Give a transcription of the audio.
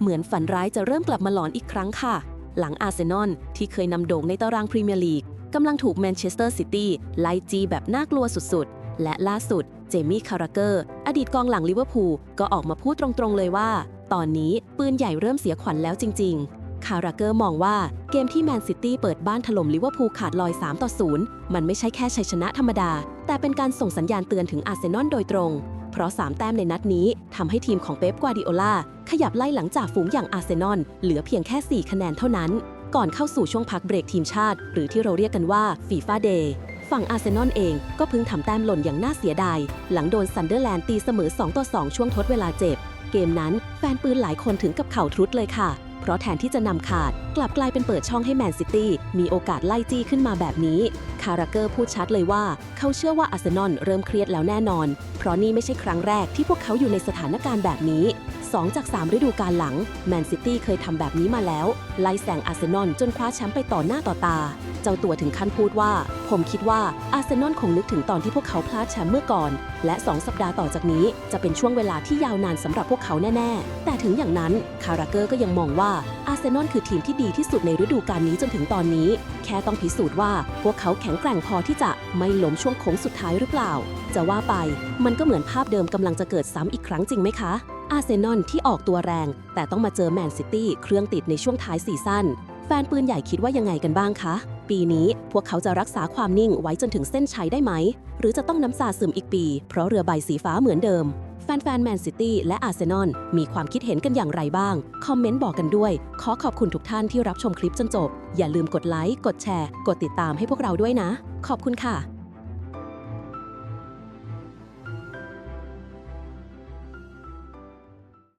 เหมือนฝันร้ายจะเริ่มกลับมาหลอนอีกครั้งค่ะ หลังอาร์เซนอลที่เคยนำโด่งในตารางพรีเมียร์ลีกกำลังถูกแมนเชสเตอร์ซิตี้ไล่จีแบบน่ากลัวสุดๆ และล่าสุด เจมี่คาราเกอร์ อดีตกองหลังลิเวอร์พูลก็ออกมาพูดตรงๆเลยว่า ตอนนี้ปืนใหญ่เริ่มเสียขวัญแล้วจริง ๆ คาราเกอร์มองว่าเกมที่แมนซิตี้เปิดบ้านถล่มลิเวอร์พูลขาดลอย 3 ต่อ 0 มันไม่ใช่แค่ชัยชนะธรรมดา แต่เป็นการส่งสัญญาณเตือนถึงอาร์เซนอลโดยตรง เพราะ 3 แต้มในนัดนี้ทำให้ทีมของเป๊ปกวาดิโอลาขยับไล่หลังจากฝูงอย่างอาร์เซนอลเหลือเพียงแค่ 4 คะแนนเท่านั้น ก่อนเข้าสู่ช่วงพักเบรกทีมชาติ หรือที่เราเรียกกันว่าฟีฟ่าเดย์ฝั่งอาร์เซนอลเองก็เพิ่งทำแต้มหล่นอย่างน่าเสียดาย หลังโดนซันเดอร์แลนด์ตีเสมอ2ต่อ2ช่วงทดเวลาเจ็บ เกมนั้นแฟนปืนหลายคนถึงกับเข่าทรุดเลยค่ะ เพราะแทนที่จะนำขาด กลับกลายเป็นเปิดช่องให้แมนซิตี้มีโอกาสไล่จี้ขึ้นมาแบบนี้ คาราเกอร์พูดชัดเลยว่า เขาเชื่อว่าอาร์เซนอลเริ่มเครียดแล้วแน่นอน เพราะนี่ไม่ใช่ครั้งแรกที่พวกเขาอยู่ในสถานการณ์แบบนี้ 2 จาก 3 ฤดูกาลหลัง แมนซิตี้เคยทำแบบนี้มาแล้ว ไล่แซงอาร์เซนอลจนคว้าแชมป์ไปต่อหน้าต่อตา เจ้าตัวถึงขั้นพูดว่า ผมคิดว่าอาร์เซนอลคงนึกถึงตอนที่พวกเขาพลาดแชมป์เมื่อก่อน และ 2 สัปดาห์ต่อจากนี้ จะเป็นช่วงเวลาที่ยาวนานสำหรับพวกเขาแน่ ๆ แต่ถึงอย่างนั้นคาราเกอร์ก็ยังมองว่าอาร์เซนอลคือทีมที่ดีที่สุดในฤดูกาลนี้จนถึงตอนนี้ แค่ต้องพิสูจน์ว่า พวกเขาแข็งแกร่งพอที่จะไม่ล้มช่วงโค้งสุดท้ายหรือเปล่า จะว่าไป มันก็เหมือนภาพเดิมกำลังจะเกิดซ้ำอีกครั้งจริงไหมคะ อาร์เซนอลที่ออกตัวแรง แต่ต้องมาเจอแมนซิตี้เครื่องติดในช่วงท้ายซีซั่นแฟนปืนใหญ่คิดว่ายังไงกันบ้างคะ ปีนี้พวกเขาจะรักษาความนิ่งไว้จนถึงเส้นชัยได้ไหม หรือจะต้องน้ำซาซึมอีกปี เพราะเรือใบสีฟ้าเหมือนเดิม แฟนๆแมนซิตี้และอาร์เซนอลมีความคิดเห็นกันอย่างไรบ้าง คอมเมนต์บอกกันด้วย ขอขอบคุณทุกท่านที่รับชมคลิปจนจบ อย่าลืมกดไลค์กดแชร์ กดติดตามให้พวกเราด้วยนะ ขอบคุณค่ะ